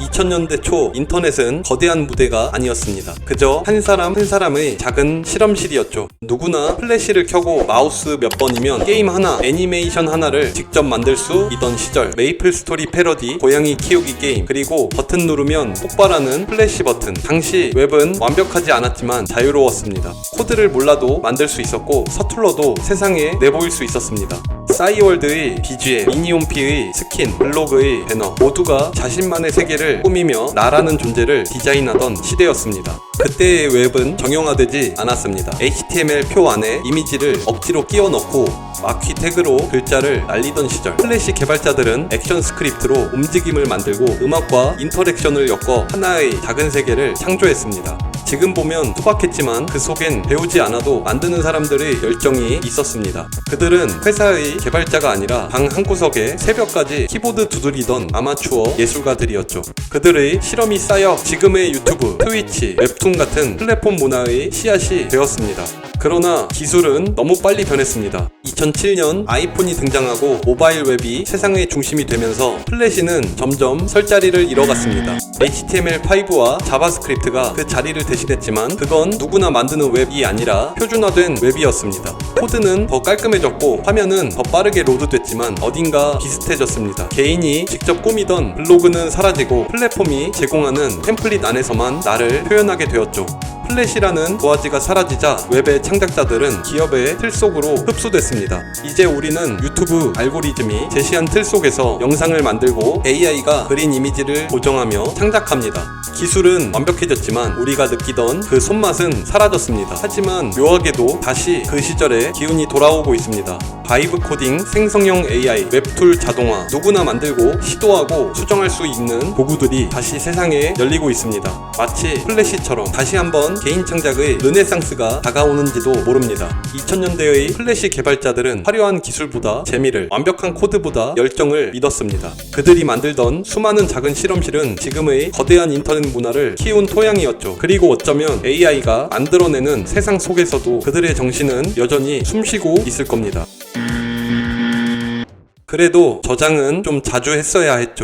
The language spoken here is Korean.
2000년대 초 인터넷은 거대한 무대가 아니었습니다. 그저 한 사람 한 사람의 작은 실험실이었죠. 누구나 플래시를 켜고 마우스 몇 번이면 게임 하나, 애니메이션 하나를 직접 만들 수 있던 시절. 메이플 스토리 패러디, 고양이 키우기 게임, 그리고 버튼 누르면 폭발하는 플래시 버튼. 당시 웹은 완벽하지 않았지만 자유로웠습니다. 코드를 몰라도 만들 수 있었고 서툴러도 세상에 내보일 수 있었습니다. 싸이월드의 BGM, 미니홈피의 스킨, 블로그의 배너 모두가 자신만의 세계를 꾸미며 나라는 존재를 디자인하던 시대였습니다. 그때의 웹은 정형화되지 않았습니다. HTML 표 안에 이미지를 억지로 끼워 넣고 마퀴 태그로 글자를 날리던 시절 플래시 개발자들은 액션 스크립트로 움직임을 만들고 음악과 인터랙션을 엮어 하나의 작은 세계를 창조했습니다. 지금 보면 투박했지만 그 속엔 배우지 않아도 만드는 사람들의 열정이 있었습니다. 그들은 회사의 개발자가 아니라 방 한구석에 새벽까지 키보드 두드리던 아마추어 예술가들이었죠. 그들의 실험이 쌓여 지금의 유튜브, 트위치, 웹툰 같은 플랫폼 문화의 씨앗이 되었습니다. 그러나 기술은 너무 빨리 변했습니다. 2007년 아이폰이 등장하고 모바일 웹이 세상의 중심이 되면서 플래시는 점점 설 자리를 잃어갔습니다. HTML5와 자바스크립트가 그 자리를 대신 했지만 그건 누구나 만드는 웹이 아니라 표준화된 웹이었습니다. 코드는 더 깔끔해졌고 화면은 더 빠르게 로드됐지만 어딘가 비슷해졌습니다. 개인이 직접 꾸미던 블로그는 사라지고 플랫폼이 제공하는 템플릿 안에서만 나를 표현하게 되었죠. 플래시라는 도화지가 사라지자 웹의 창작자들은 기업의 틀 속으로 흡수됐습니다. 이제 우리는 유튜브 알고리즘이 제시한 틀 속에서 영상을 만들고 AI가 그린 이미지를 고정하며 창작합니다. 기술은 완벽해졌지만 우리가 느끼던 그 손맛은 사라졌습니다. 하지만 묘하게도 다시 그 시절의 기운이 돌아오고 있습니다. 바이브 코딩, 생성형 AI, 웹툴 자동화, 누구나 만들고 시도하고 수정할 수 있는 도구들이 다시 세상에 열리고 있습니다. 마치 플래시처럼 다시 한번 개인 창작의 르네상스가 다가오는지도 모릅니다. 2000년대의 플래시 개발자들은 화려한 기술보다 재미를, 완벽한 코드보다 열정을 믿었습니다. 그들이 만들던 수많은 작은 실험실은 지금의 거대한 인터넷 문화를 키운 토양이었죠. 그리고 어쩌면 AI가 만들어내는 세상 속에서도 그들의 정신은 여전히 숨쉬고 있을 겁니다. 그래도 저장은 좀 자주 했어야 했죠.